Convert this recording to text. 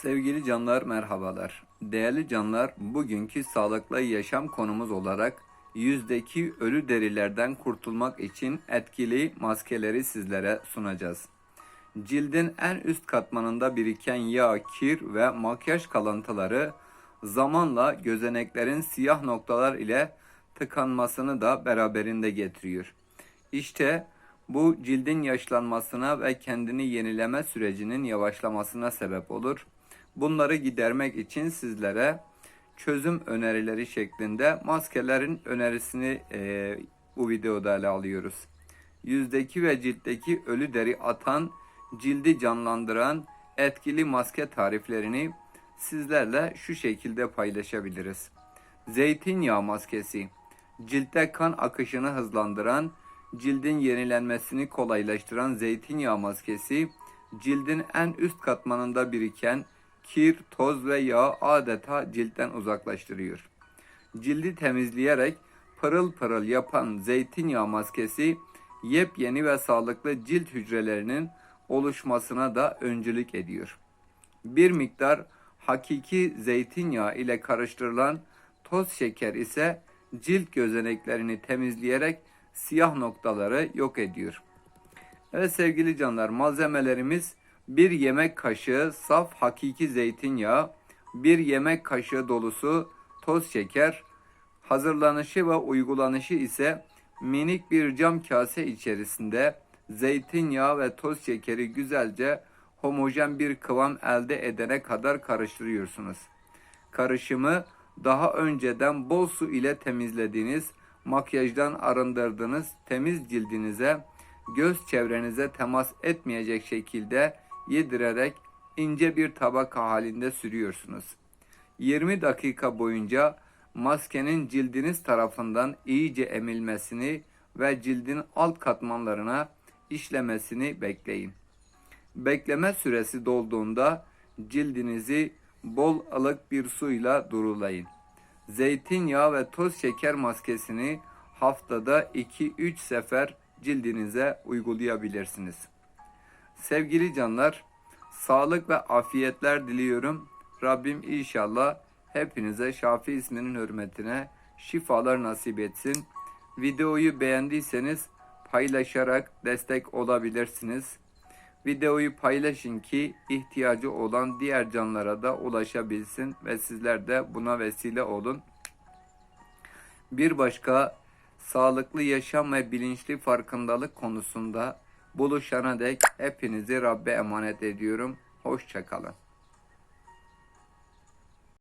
Sevgili canlar merhabalar. Değerli canlar bugünkü sağlıklı yaşam konumuz olarak yüzdeki ölü derilerden kurtulmak için etkili maskeleri sizlere sunacağız. Cildin en üst katmanında biriken yağ, kir ve makyaj kalıntıları zamanla gözeneklerin siyah noktalar ile tıkanmasını da beraberinde getiriyor. İşte bu cildin yaşlanmasına ve kendini yenileme sürecinin yavaşlamasına sebep olur. Bunları gidermek için sizlere çözüm önerileri şeklinde maskelerin önerisini e, bu videoda ele alıyoruz. Yüzdeki ve ciltteki ölü deri atan, cildi canlandıran etkili maske tariflerini sizlerle şu şekilde paylaşabiliriz. Zeytinyağı maskesi ciltte kan akışını hızlandıran, cildin yenilenmesini kolaylaştıran zeytinyağı maskesi, cildin en üst katmanında biriken kir, toz ve yağ adeta ciltten uzaklaştırıyor. Cildi temizleyerek pırıl pırıl yapan zeytinyağı maskesi, yepyeni ve sağlıklı cilt hücrelerinin oluşmasına da öncülük ediyor. Bir miktar hakiki zeytinyağı ile karıştırılan toz şeker ise cilt gözeneklerini temizleyerek siyah noktaları yok ediyor. Evet sevgili canlar malzemelerimiz bir yemek kaşığı saf hakiki zeytinyağı, bir yemek kaşığı dolusu toz şeker, hazırlanışı ve uygulanışı ise minik bir cam kase içerisinde zeytinyağı ve toz şekeri güzelce homojen bir kıvam elde edene kadar karıştırıyorsunuz. Karışımı daha önceden bol su ile temizlediğiniz, makyajdan arındırdığınız temiz cildinize, göz çevrenize temas etmeyecek şekilde yedirerek ince bir tabaka halinde sürüyorsunuz. 20 dakika boyunca maskenin cildiniz tarafından iyice emilmesini ve cildin alt katmanlarına işlemesini bekleyin. Bekleme süresi dolduğunda cildinizi bol ılık bir suyla durulayın. Zeytinyağı ve toz şeker maskesini haftada 2-3 sefer cildinize uygulayabilirsiniz. Sevgili canlar, sağlık ve afiyetler diliyorum. Rabbim inşallah hepinize Şafi isminin hürmetine şifalar nasip etsin. Videoyu beğendiyseniz paylaşarak destek olabilirsiniz. Videoyu paylaşın ki ihtiyacı olan diğer canlara da ulaşabilsin ve sizler de buna vesile olun. Bir başka sağlıklı yaşam ve bilinçli farkındalık konusunda buluşana dek hepinizi Rabbe emanet ediyorum. Hoşçakalın.